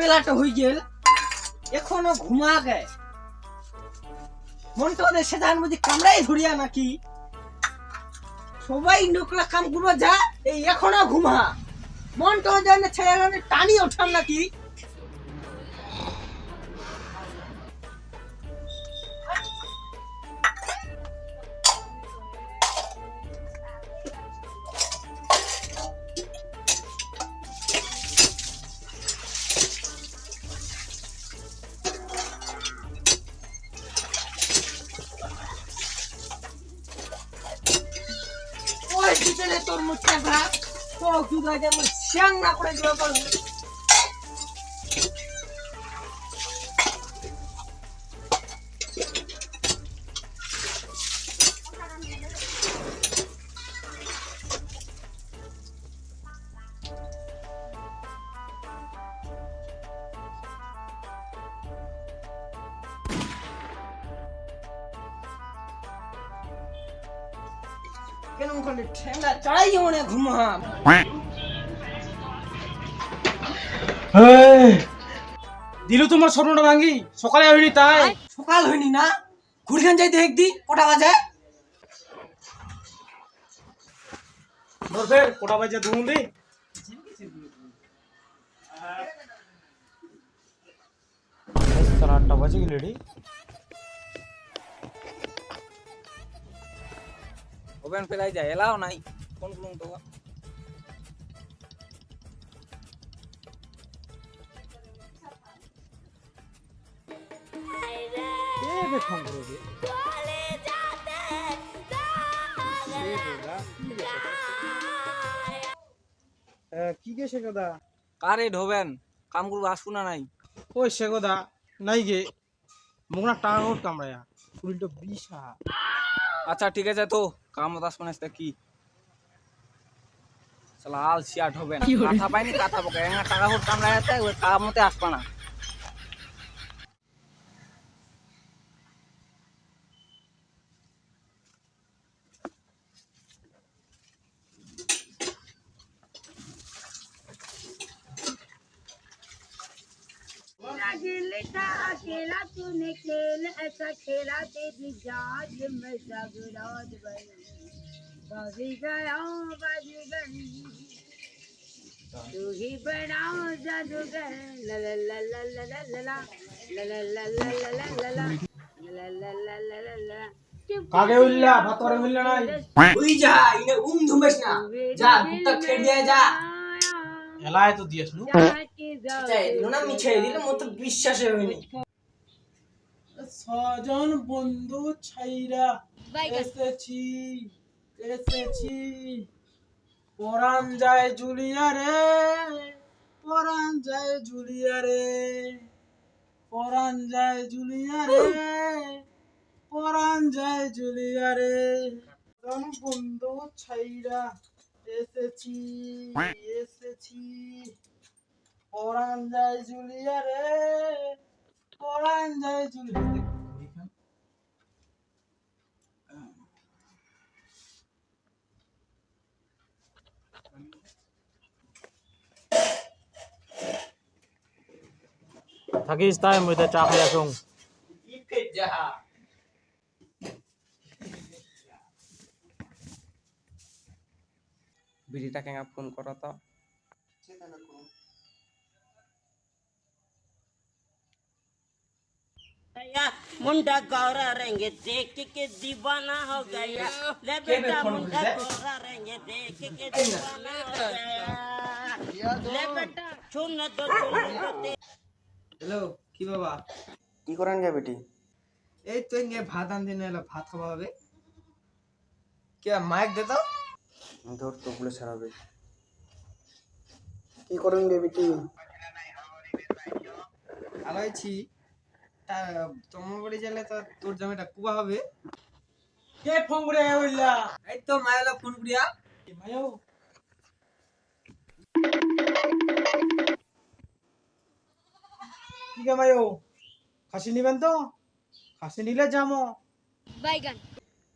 বেলাটা হয়ে গেল। এখনও ঘুমা গে মনটা ওদের সেদার মধ্যে কামড়াই ধরিয়া নাকি? সবাই নোকলা কাম করব যা, এই এখনও ঘুমা। মনটা ওদের ছেলে টানি ওঠান নাকি? પૂછતા ભા તો જુદા જેમ શ્યાંગ નાખડે જોવા પડે করে কেন ওখানে ঠেঙ্গা চড়াই মনে ঘুমাম? দিলু তোমার স্বপ্নটা ভাঙ্গি? সকালে হয়নি তাই। সকাল হয়নি না? ঘুরখান যাই দেখ দি কটা বাজে? ধর ফের কোটা বাজে ধুন দি আটটা বাজে গেল ওপেন ফেলাই যায় এলাও નહીં কোন કોણ તો কি গে কদা কারে ঢোবেন কাম করব আসব না নাই? ওই কদা নাই গে। মোনা টাঙানোর কামড়ায়া। শরীরটা বিশা আচ্ছা ঠিক আছে তো। কামত আসবে না কি? চল আল সিয়াট হবে না। কথা পাইনি কথা বলে টাকা ভোট কামড়া যাচ্ছে কামতে আসবে না। खेलता अकेला तूने खेल ऐसा खेला तेरी जात में जागरात बनी बाजी गया बाजी गई तू ही बनाओ जादूगर ला ला ला ला ला ला ला ला ला ला ला ला ला ला ला ला ला ला ला ला ला ला কাগে উল্লা ভাতরে উল্লা নাই ওই যা ইনে উম ধুমেস না যা দুটা খেয়ে দিয়ে যা এলায় তো দিয়েছ নু চাই দিল না মিছে দিলে মত বিশ্বাসে হয়নি ছজন বন্ধু ছাইরা এসেছি এসেছি। পরাণ যায় জুলিয়া রে পরাণ যায় জুলিয়া রে পরাণ যায় জুলিয়া রে পরাণ যায় জুলিয়া রে। ছজন বন্ধু ছাইরা এসেছি এসেছি। পরাণ যায় জুলিয়া রে পরাণ যায় জুলিয়া থাকিস তাই মধ্যে চা খাই আসুন বিড়িটা কেঙ্গা ফোন করো তো। गया मुंडा गौरा रहेंगे देख के दीवाना हो गया ले बेटा मुंडा गौरा रहेंगे देख के दीवाना हो गया ले बेटा छून दो छून दो ते- হ্যালো কি বাবা কি করেন গে বেটি এই তো ইঙ্গে ভাত আনতে এলো ভাত খাওয়া হবে কে মাইক দে তো ধর তো বলে ছাড়াবে কি করেন গে বিটি ভালো আছি তা তোমার বাড়ি গেলে তো তোর জমিটা কুবা হবে। কে ফোন করে উল্লা এই তো মায়ালা ফোন করিয়া মায়ো কি গে মায়ো খাসি নিবেন তো? খাসি নিলে যামো।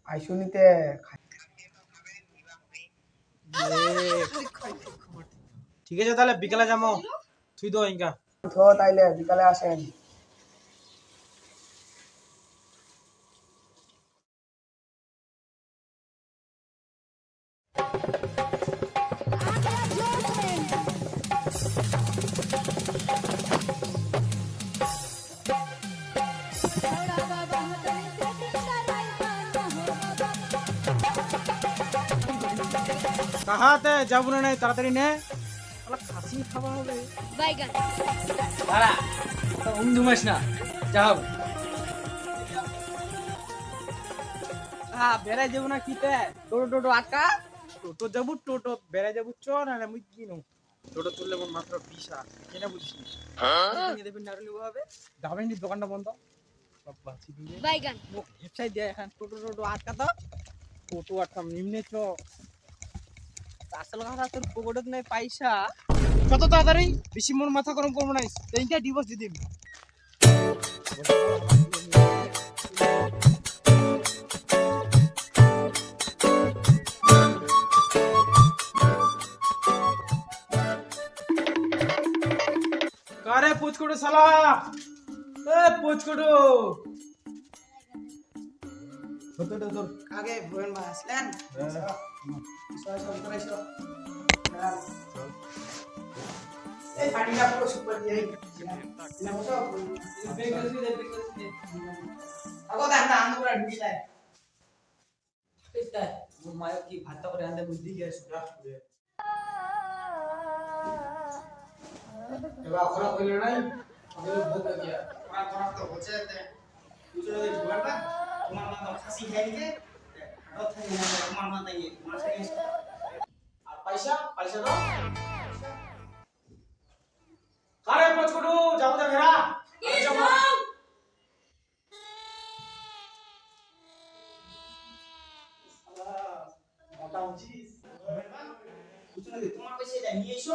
আইসো নিতে। ঠিক আছে তাহলে বিকালে যাব তুই তো ইনকা। থো তাইলে বিকালে আসেন। কাহাতে যাব না তাড়াতাড়ি নে খাসি খাওয়া হবে বাইগান দাঁড়া তো উম দুমাস না যাও বেড়াই যাব না কিতে টোটো টোটো আটকা টোটো যাব টোটো বেড়াই যাব চ না মুই কিনো। টোটো তুললে মোর মাত্র বিশ হাজার। কেনা বুঝিস নি? নিয়ে দেবেন না নিবো হবে যাবেন নি দোকানটা বন্ধ। সব বাঁচি দিয়ে। বাইগান। মোক হেপসাই দিয়ে এখন টোটো টোটো আটকা তো টোটো আটকাম নিম্নে চ। আসল কথা তোর পকেটত নাই পয়সা। কত তাড়াতাড়ি বেশি মোর মাথা গরম করব না তিনটা ডিভোর্স দিয়ে দিবি। কারে পুচকুটু সালা এ পুচকুটু। ধর ধর ধর। আগে ভুবন ভাই আসলেন। সবাই সব করে এসো এই পানিটা পুরো সুপার দিয়ে না বসো। ব্রেক করে আগো ঢুকি যায় মায়ের কি ভাতটা করে আনতে বুদ্ধি গেছে এবার খারাপ হইল নাই আমাদের ভোগ গিয়া। খারাপ খারাপ তো হচ্ছে দে তুই যদি জোয়ার না তোমার মা তো খাসি খাই দিতে আর থাকি না তোমার মা তাই মাছ খাই আর পয়সা পয়সা দাও। কারে পুচকুটু যাব দে মেরা মোটা তোমার পয়সা নিয়ে এসো।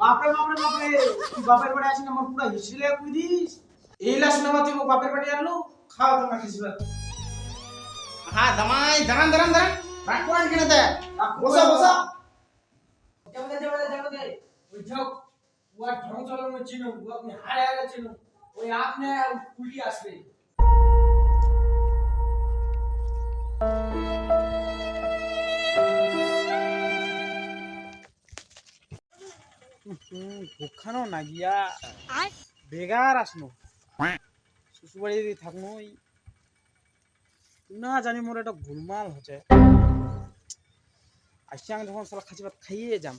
বাপরে বাপরে বাপরে তুই বাপের বাড়ি আসিস না মোর পুরা হিসিলে কই দিস? এইলা শোনাবা তুই বাপের বাড়ি আনলু খাওয়া তো না খিসবা হ্যাঁ দামাই দাঁড়ান দাঁড়ান দাঁড়ান। রাগ করেন কেন তে? বসা বসা। যাব দে যাব দে যাব দে। ওই যাও ওয়ার ঢং চালানো চিনো ও আপনি হারে হারে চিনো। ওই আপনি উল্টি আসবে। ভোখানো না গিয়া আর বেগার আসনো। শ্বশুরবাড়ি যদি থাকনো ওই না জানি মোর একটা গোলমাল হচ্ছে। আসছি আমি যখন সালা খাসি ভাত খাইয়ে যাম।